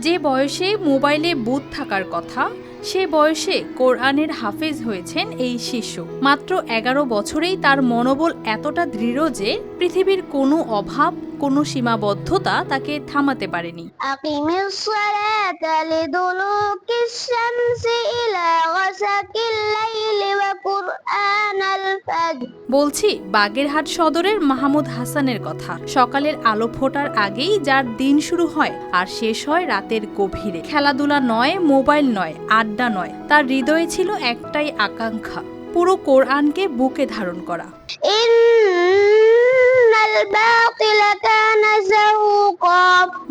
যে বয়সে মোবাইলে বুথ থাকার কথা, সে বয়সে কোরআনের হাফেজ হয়েছেন এই শিশু। মাত্র এগারো বছরেই তার মনোবল এতটা দৃঢ় যে পৃথিবীর কোনো অভাব, কোনো সীমাবদ্ধতা তাকে থামাতে পারেনি। কোরআন বলছি, বাগেরহাট সদরের মাহমুদ হাসানের কথা। সকালের আলো ফোটার আগেই যার দিন শুরু হয় আর শেষ হয় রাতের গভীরে। খেলাধুলা নয়, মোবাইল নয়, আড্ডা নয়। তার হৃদয়ে ছিল একটাই আকাঙ্ক্ষা, পুরো কোরআনকে বুকে ধারণ করা।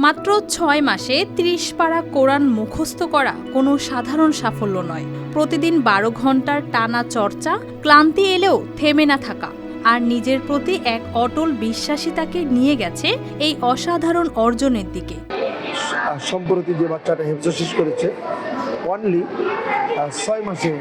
মাত্র ছয় মাসে ত্রিশ পাড়া কোরআন মুখস্থ করা কোনো সাধারণ সাফল্য নয়। প্রতিদিন বারো ঘণ্টার টানা চর্চা, ক্লান্তি এলেও থেমে না থাকা আর নিজের প্রতি এক অটল বিশ্বাসী তাকে নিয়ে গেছে এই অসাধারণ অর্জনের দিকে। সম্প্রতি যে বাচ্চাটা হেফজ শেষ করেছে অনলি ছয় মাসে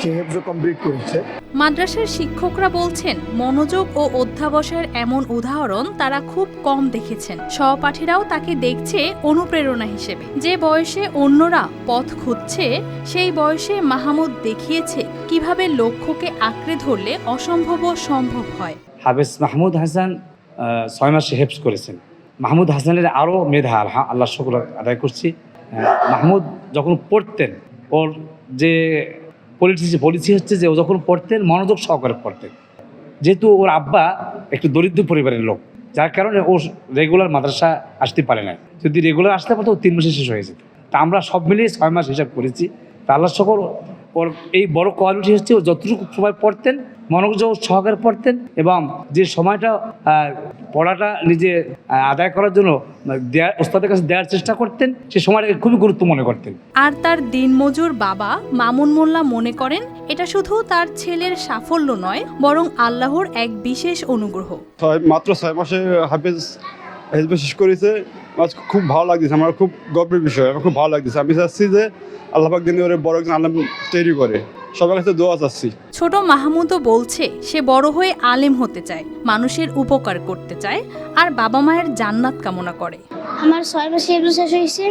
সে হেফজো কমপ্লিট করেছে। মাদ্রাসার শিক্ষকরা বলছেন মনোযোগ ও অধ্যাবসায়ের এমন উদাহরণ তারা খুব কম দেখেছেন। সহপাঠীরাও তাকে দেখছে অনুপ্রেরণা হিসেবে। যে বয়সে অন্যরা পথ খুঁজছে সেই বয়সে মাহমুদ দেখিয়েছে কীভাবে লক্ষ্যকে আঁকড়ে ধরলে অসম্ভবও সম্ভব হয়। হাফেজ মাহমুদ হাসান ছয় মাসে হেফজ করেছেন। মাহমুদ হাসানের আরও মেধা আল্লাহ শুক্র আদায় করছি। মাহমুদ যখন পড়তেন, ওর যে পলিসি পলিসি হচ্ছে যে ও যখন পড়তেন, মনোযোগ সহকারে পড়তেন। যেহেতু ওর আব্বা একটু দরিদ্র পরিবারের লোক, যার কারণে ও রেগুলার মাদ্রাসা আসতে পারে না যদি রেগুলার আসতে পারতো তিন মাসে শেষ হয়ে যেত। তা আমরা সব মিলিয়ে ছয় মাস হিসাব করেছি। তা আল্লাহ সকল এই বড় কোয়ালিটি হচ্ছে ও যতটুকু সময় পড়তেন মনোযোগ সহকারে পড়তেন এবং যে সময়টা পড়াটা নিজে আদায় করার জন্য দেয়ার ওস্তাদের কাছে দেওয়ার চেষ্টা করতেন সে সময়টাকে খুবই গুরুত্ব মনে করতেন। আর তার দিনমজুর বাবা মামুন মোল্লা মনে করেন এটা শুধু তার ছেলের সাফল্য নয় বরং আল্লাহর এক বিশেষ অনুগ্রহ। মাত্র ছয় মাসে হাফেজ হেজবে শেষ করেছে। আজ খুব ভালো লাগতেছে, আমার খুব গর্বের বিষয়, আমার খুব ভালো লাগতেছে। আমি চাচ্ছি যে আল্লাহাক দিনে ওরে বড় একজন আলম তৈরি করে। সবার কাছে দোয়া চাচ্ছি। ছোট মাহমুদও বলছে, সে বড় হয়ে আলেম হতে চায়, মানুষের উপকার করতে চায়, আর বাবা মায়ের জান্নাত কামনা করে। আমার ছয় মাসে এগুলো শেষ হয়েছে।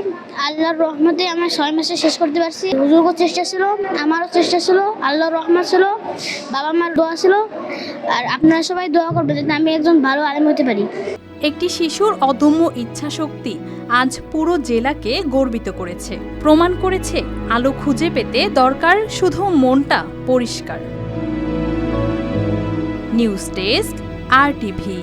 আল্লাহর রহমতে আমার ছয় মাসে শেষ করতে পারছি। হুজুরও চেষ্টা ছিল, আমারও চেষ্টা ছিল, আল্লাহর রহমত ছিল, বাবা মার দোয়া ছিল। আর আপনারা সবাই দোয়া করবেন যাতে আমি একজন ভালো আলেম হতে পারি। একটি শিশুর অদম্য ইচ্ছাশক্তি আজ পুরো জেলাকে গর্বিত করেছে। প্রমাণ করেছে, আলো খুঁজে পেতে দরকার শুধু মনটা পরিষ্কার। নিউজ ডেস্ক, আর টিভি।